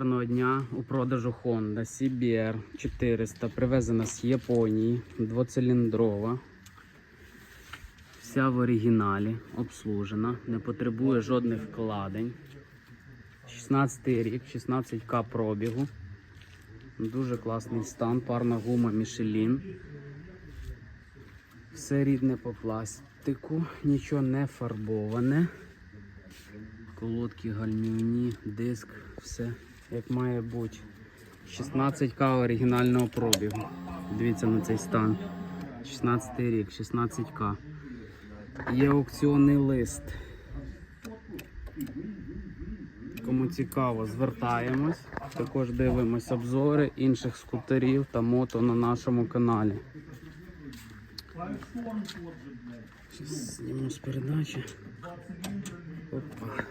Гарного дня у продажу Honda CBR 400, привезена з Японії, двоциліндрова. Вся в оригіналі, обслужена, не потребує жодних вкладень. 16 рік, 16к пробігу. Дуже класний стан, парна гума Michelin. Все рідне по пластику, нічого не фарбоване. Колодки гальмівні, диск, все як має бути. 16к оригінального пробігу. Дивіться на цей стан. 16 рік, 16к. Є аукціонний лист. Кому цікаво, звертаємось. Також дивимось обзори інших скутерів та мото на нашому каналі. Зніму з передачі. Опа.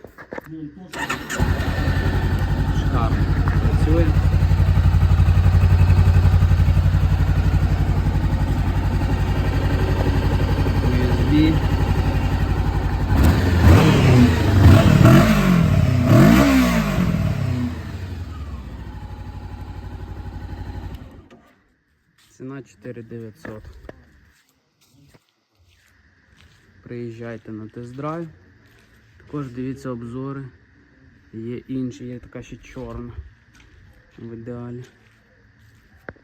Ціна 4900. Приїжджайте на тест-драйв. Також дивіться обзори. Є інші, є така ще чорна. В ідеалі.